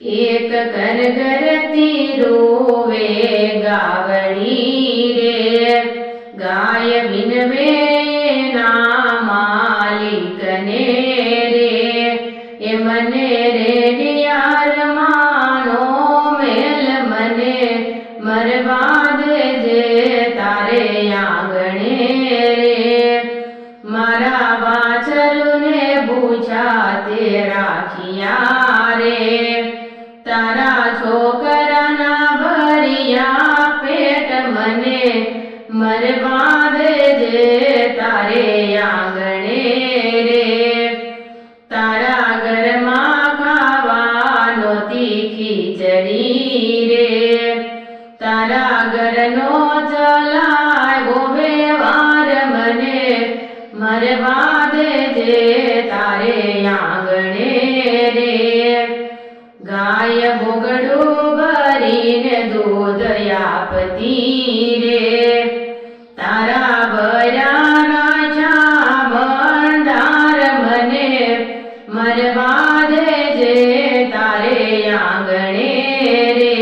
એક કર કરતી રોવે ગાવડી રે. ગાય વિનવે ના માલિકને રે. એ મને રે ડિયાર માનો મેલ મને મરવા તારા છોકરાના ભરિયા પેટ મને મરવા દેજે તારે આંગણે રે. તારા ઘરમાં ખાવાનો તીખી ચડી રે. તારા ઘરનો ચલાવો વ્યવહાર મને મરવા ગાય બોગડું, ભરીને દૂધ આપતી રે. તારા બરાના ભંડાર મને મરવા દેજે, તારે આંગણે રે.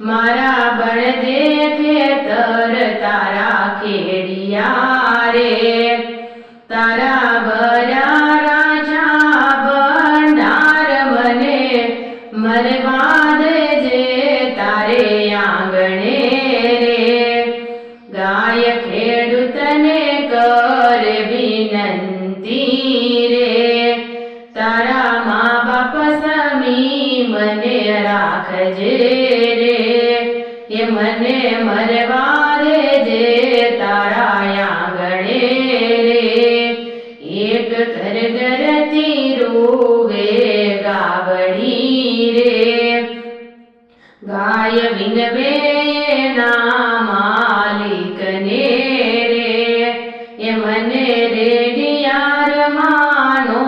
મારા મરવા દેજે તારે આંગણે રે. ગાય ખેડૂતને કર વિનંતી રે. તારા મા બાપ સમી મને રાખજે રે. એ મને મરવા દેજે તારા આંગણે રે. એક ઘર ઘરથી રોવે ગાય વિનવે ના માલિકને રે. એ મને રેડિયાર માનો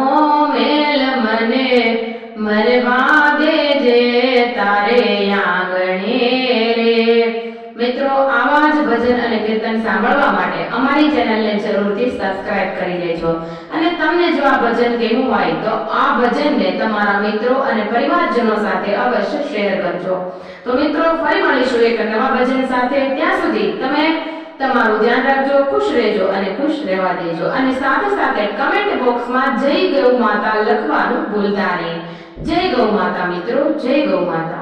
મેલ મને. મરવા દેજે તારે આંગણે રે. મિત્રો, આવા જ ભજન અને કીર્તન સાંભળવા માટે અમારી ચેનલને જરૂરથી સબસ્ક્રાઇબ કરી લેજો. અને તમને જો આ ભજન ગમ્યું હોય તો આ ભજનને તમારા મિત્રો અને પરિવારજનો સાથે અવશ્ય શેર કરજો. તો મિત્રો, ફરી મળીશું એક નવા ભજન સાથે. ત્યાં સુધી તમે તમારું ધ્યાન રાખજો, ખુશ રહેજો અને ખુશ રહેવા દેજો. અને સાથે સાથે કમેન્ટ બોક્સમાં જય ગૌ માતા લખવાનું ભૂલતા નહીં. જય ગૌ માતા મિત્રો, જય ગૌ માતા.